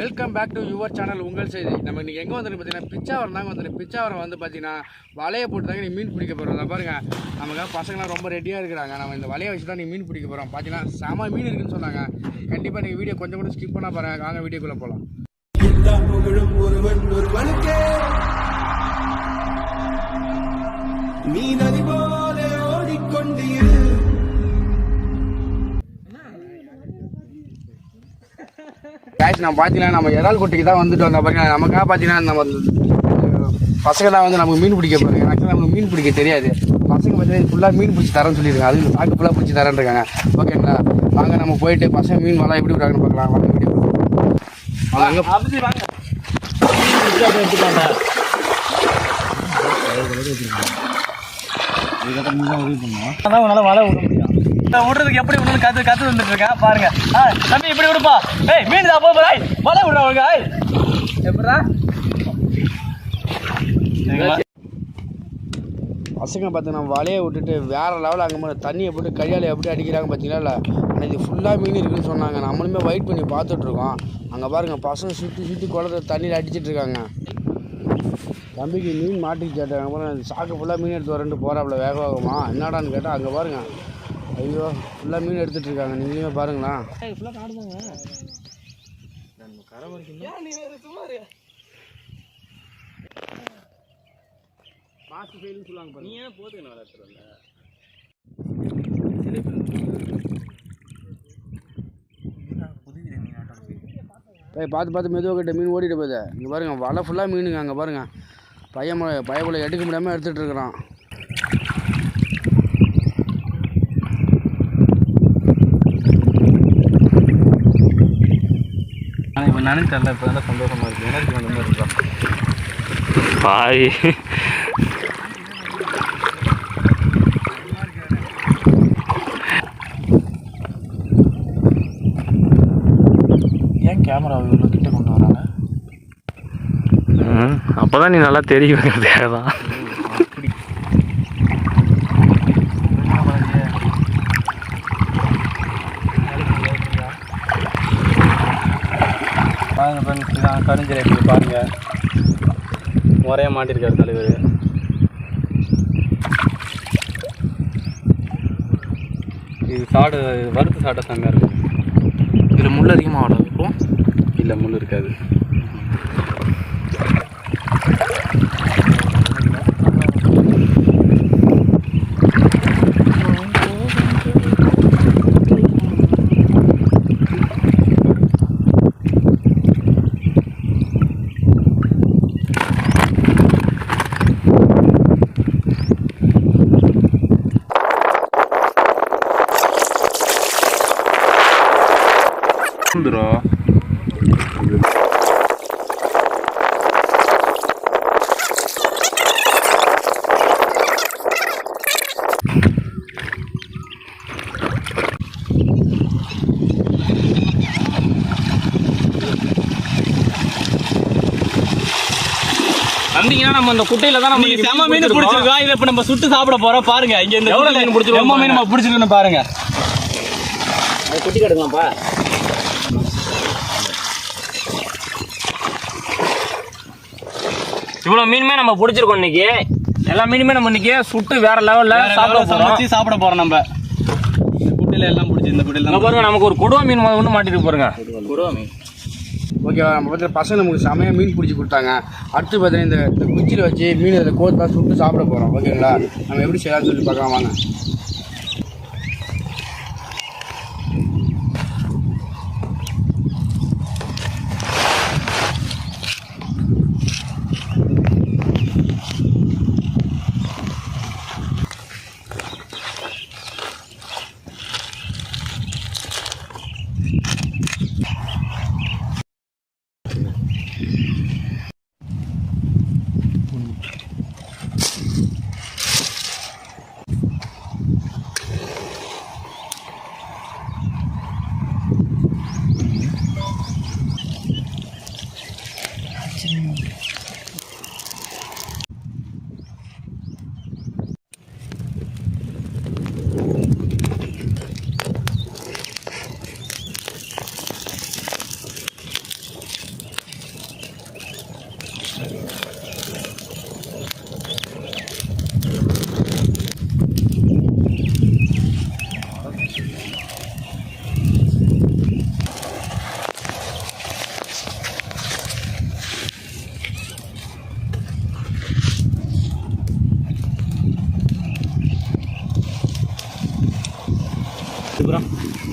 Welcome back to your channel உங்கள் செய்தி. நம்ம இன்னைக்கு எங்கே வந்துருக்கு பார்த்தீங்கன்னா பிச்சாவரம் தாங்க வந்துருக்கு பிச்சாவரம் வந்து பார்த்தீங்கன்னா வலையை போட்டு தாங்க நீ மீன் பிடிக்க போகிறோம் அதை பாருங்க நமக்காக பசங்களாம் ரொம்ப ரெடியாக இருக்கிறாங்க. நம்ம இந்த வலையை வச்சு தான் நீ மீன் பிடிக்க போகிறோம் பார்த்தீங்கன்னா செம மீன் இருக்குன்னு சொன்னாங்க. கண்டிப்பாக நீங்கள் வீடியோ கொஞ்சம் கூட ஸ்கிப் பண்ணால் பாருங்க. வாங்க வீடியோக்குள்ளே போகலாம் எல்லா புகழும் ஒருவன் நீ நதி போல கேஷ் நம்ம பார்த்தீங்கன்னா நம்ம இறால் குட்டிக்கு தான் வந்துட்டு வந்தோம் பாருங்க. நமக்காக பார்த்தீங்கன்னா நம்ம அஹ், பசங்க தான் வந்து நமக்கு மீன் பிடிக்க போகிறாங்க ஆக்சுவலாக நமக்கு மீன் பிடிக்க தெரியாது. பசங்க பார்த்தீங்கன்னா ஃபுல்லாக மீன் பிடிச்சி தரேன்னு சொல்லியிருக்காங்க. அது சாக்கு ஃபுல்லாக பிடிச்சி தரேன்னு இருக்காங்க. ஓகேங்களா வாங்க நம்ம போயிட்டு பசங்க மீன் வளம் எப்படி விடுறாங்கன்னு பார்க்கலாம் வாங்க வீடியோ. வாங்க அதான் உன்னால வலை விட முடியும். விடுறதுக்கு எப்படி விடுறது கத்து கத்து வந்துட்டு இருக்கேன் பாருங்க. ஆ தம்பி இப்படி விடுப்பா ஏய் மீன் தான் போய் ஏய் வலை விடுறா உனக்கு ஏய். எப்படா பசங்க பார்த்தீங்கன்னா வலையை விட்டுட்டு வேற லெவலில் அங்கே மேலே தண்ணியை போட்டு கையால் எப்படி அடிக்கிறாங்க பார்த்தீங்களா இல்லை ஆனால் இது ஃபுல்லாக மீன் இருக்குன்னு சொன்னாங்க. நம்மளுமே வெயிட் பண்ணி பார்த்துட்ருக்கோம் அங்கே பாருங்க பசங்க சுற்றி சுற்றி குளத்துல தண்ணியில் அடிச்சிட்ருக்காங்க தம்பிக்கு மீன் மாட்டிக்கிச்சு சாக்கு ஃபுல்லாக மீன் எடுத்து வரேன்ட்டு போகிறாப்புல வேக வேகமா. என்னடான்னு கேட்டால் அங்கே பாருங்கள் ஐயோ ஃபுல்லாக மீன் எடுத்துட்டு இருக்காங்க. நீங்களுமே பாருங்களா? மாஸ்க் ஃபெயில்னு சொல்லுவாங்க பாருங்க நீ ஏன் போதுங்க நான் வளர்த்துறல ஏய் பார்த்து பார்த்து மெதுவாக கிட்ட மீன் ஓடிட்டு போகுது. இங்கே பாருங்க வலை ஃபுல்லாக மீனுங்க அங்கே பாருங்க. பையன் பயபுல எடுக்க முடியாமல் எடுத்துகிட்டு இருக்கிறான். ஆனால் இப்போ தான் சந்தோஷமா இருக்கு. எனர்ஜி வந்த மாதிரி இருக்கா? பாய். ஏன் கேமரா இவ்வளோ கிட்ட கொண்டு வராங்க? அப்பதான் நீ நல்லா தெரியுங்கிறதுக்காக தான் பாருங்க ஃப்ரெண்ட்ஸ் இதான் கருஞ்சரை எப்படி பாருங்க. முறையாக மாட்டிருக்காரு தலைவர். இது சாடு வறுத்து சாப்பிட்ட செம்மையாக இருக்கும். இதில் முள் அதிகமாக இப்போ இல்லை முள் இருக்காது. வந்துடும் வந்தீங்கன்னா நம்ம இந்த குட்டையில தான் நம்ம செம்ம மீன் பிடிச்சிருக்கோம். இதை இப்போ நம்ம சுட்டு சாப்பிட போறோம். பாருங்க இங்க இந்த எவ்வளவு மீன் பிடிச்சிருக்கோம் எம்ம மீன் நம்ம பிடிச்சிருக்கோம் பாருங்க. குட்டி கிடக்கலாம்ப்பா. இவ்வளோ மீனுமே நம்ம பிடிச்சிருக்கோம் இன்னைக்கு. எல்லா மீனுமே நம்ம இன்னைக்கு சுட்டு வேற லெவல்ல சாப்பிட சமைச்சு சாப்பிட போறோம் நம்ம. இந்த குட்டையில எல்லாம் பிடிச்சி இந்த குட்டையில இங்க பாருங்க நமக்கு ஒரு கொடுவா மீன் ஒன்று மாட்டிட்டு பாருங்க. ஓகேவா நம்ம பார்த்து பசங்க நமக்கு செமையாக மீன் பிடிச்சி கொடுத்தாங்க. அடுத்து பார்த்தீங்கன்னா இந்த குச்சியில் வச்சு மீன் இதில் கோத்தான் சுட்டு சாப்பிட போகிறோம் ஓகேங்களா? நம்ம எப்படி செய்யலாம்னு சொல்லி பார்க்கலாம் வாங்க.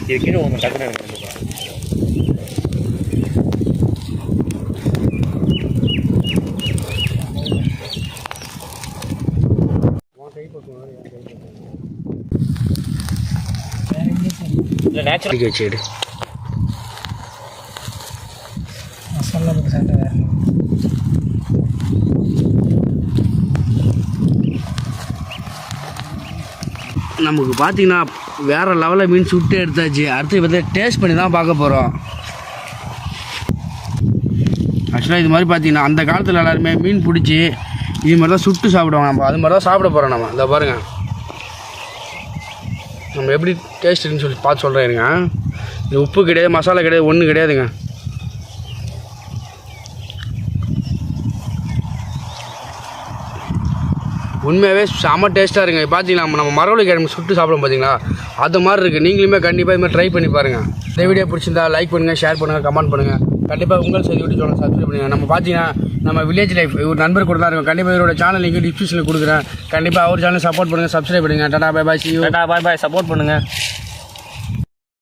இது கீழே ஒன்று டக்குன்னு எனக்கு பாருங்க. இல்லை நேச்சுரல் அடிக்க வச்சுடு மசாலா போட்டு சாப்பிட்டா வேற நமக்கு பார்த்தீங்கன்னா வேறு லெவலில் மீன் சுட்டு எடுத்தாச்சு. அடுத்து இப்போ டேஸ்ட் பண்ணி தான் பார்க்க போகிறோம் ஆக்சுவலாக இது மாதிரி பார்த்தீங்கன்னா அந்த காலத்தில் எல்லாருமே மீன் பிடிச்சி இது மாதிரி தான் சுட்டு சாப்பிடுவாங்க நம்ம. அது மாதிரி தான் சாப்பிட போகிறோம் நம்ம. இதை பாருங்கள் நம்ம எப்படி டேஸ்ட் இருக்குன்னு சொல்லி பார்த்து சொல்கிறேன் இருங்க. இது உப்பு கிடையாது மசாலா கிடையாது ஒன்றும் கிடையாதுங்க. உண்மையாகவே செம டேஸ்ட்டாக இருக்குங்க. பார்த்தீங்களா நம்ம நம்ம மரவள்ளி கிழங்கு சுட்டு சாப்பிடும் பார்த்தீங்களா அது மாதிரி இருக்குது நீங்களுமே கண்டிப்பாக இது மாதிரி ட்ரை பண்ணி பாருங்கள் இந்த வீடியோ பிடிச்சிருந்தா லைக் பண்ணுங்கள் ஷேர் பண்ணுங்கள் கமெண்ட் பண்ணுங்கள் கண்டிப்பாக உங்கள் செய்தி வீட்டு சேனல் சப்ஸ்கிரைப் பண்ணுங்கள் நம்ம பார்த்தீங்கன்னா நம்ம வில்லேஜ் லைஃப் ஒரு நண்பர் கூட தான் இருக்கும். கண்டிப்பாக இவரோட சேனல் லிங்க் டிஸ்கிரிப்ஷனில் கொடுக்குறேன். கண்டிப்பாக அவர் சேனல் சப்போர்ட் பண்ணுங்கள் சப்ஸ்கிரைப் பண்ணுங்கள் tata bye bye tata bye bye support பண்ணுங்கள்